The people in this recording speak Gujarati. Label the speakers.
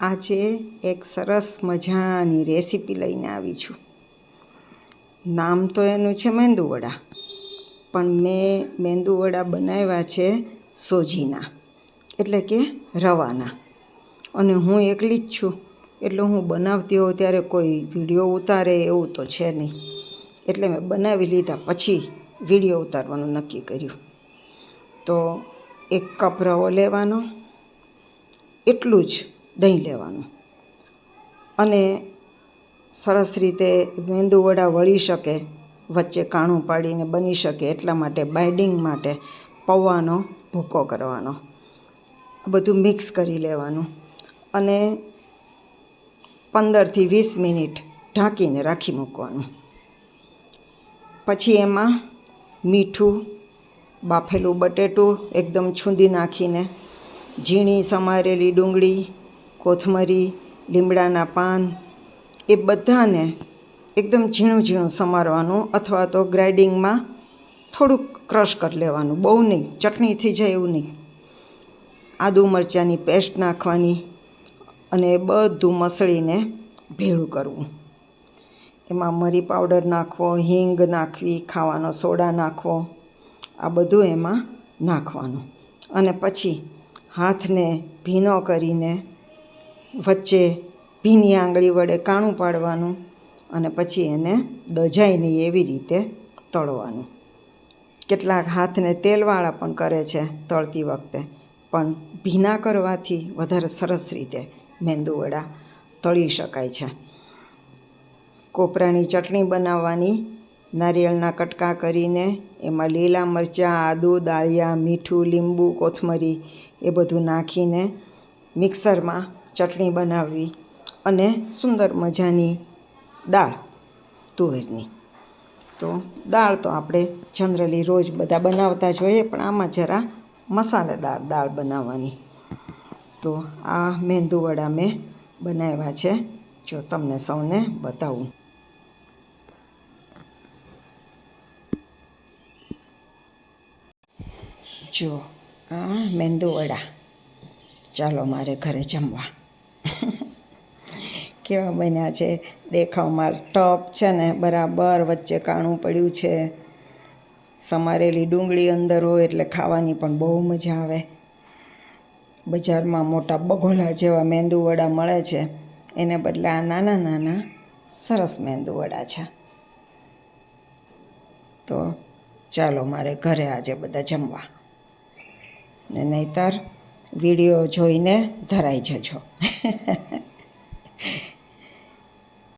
Speaker 1: આજે એક સરસ મજાની રેસીપી લઈને આવી છું. નામ તો એનું છે મેંદુવડા, પણ મેં મેંદુવડા બનાવ્યા છે સોજીના, એટલે કે રવાના. અને હું એકલી જ છું, એટલે હું બનાવતી હોઉં ત્યારે કોઈ વીડિયો ઉતારે એવું તો છે નહીં. એટલે મેં બનાવી લીધા પછી વીડિયો ઉતારવાનું નક્કી કર્યું. તો એક કપ રવો લેવાનો, એટલું જ દહીં લેવાનું. અને સરસ રીતે મેંદુવડા વળી શકે, વચ્ચે કાણું પાડીને બની શકે, એટલા માટે બાઇડિંગ માટે પૌવાનો ભૂકો કરવાનો. બધું મિક્સ કરી લેવાનું અને પંદરથી વીસ મિનિટ ઢાંકીને રાખી મૂકવાનું. પછી એમાં મીઠું, બાફેલું બટેટું એકદમ છૂંદી નાખીને, ઝીણી સમારેલી ડુંગળી કોથમરી, લીમડાના પાન, એ બધાને એકદમ ઝીણું ઝીણું સમારવાનું અથવા તો ગ્રાઇડિંગમાં થોડુંક ક્રશ કરી લેવાનું. બહુ નહીં, ચટણી થઈ જાય એવું નહીં. આદુ મરચાંની પેસ્ટ નાખવાની અને બધું મસળીને ભેળું કરવું. એમાં મરી પાવડર નાખવો, હિંગ નાખવી, ખાવાનો સોડા નાખવો, આ બધું એમાં નાખવાનું. અને પછી હાથને ભીનો કરીને વચ્ચે ભીની આંગળી વડે કાણું પાડવાનું અને પછી એને દજાય નહીં એવી રીતે તળવાનું. કેટલાક હાથને તેલવાળા પણ કરે છે તળતી વખતે, પણ ભીના કરવાથી વધારે સરસ રીતે મેંદુવડા તળી શકાય છે. કોપરાની ચટણી બનાવવાની, નારિયેળના કટકા કરીને એમાં લીલા મરચાં, આદુ, દાળિયા, મીઠું, લીંબુ, કોથમરી એ બધું નાખીને મિક્સરમાં ચટણી બનાવવી અને સુંદર મજાની દાળ તુવેરની. તો દાળ તો આપણે જનરલી રોજ બધા બનાવતા જોઈએ પણ આમાં જરા મસાલેદાર દાળ બનાવવાની. તો આ મેંદુવડા મેં બનાવ્યા છે, જો તમને સૌને બતાવું. જો આ મેંદુવડા ચાલો મારે ઘરે જમવા. કેવા બન્યા છે? દેખાવમાં ટપ છે ને, બરાબર, વચ્ચે કાણું પડ્યું છે. સમારેલી ડુંગળી અંદર હોય એટલે ખાવાની પણ બહુ મજા આવે. બજારમાં મોટા બગોલા જેવા મેંદુવડા મળે છે. એને બદલે આ નાના નાના સરસ મેંદુવડા છે. તો ચાલો મારે ઘરે આજે બધા જમવા. ને નહીતર વીડિયો જોઈને ધરાઈ જજો. ハハハ。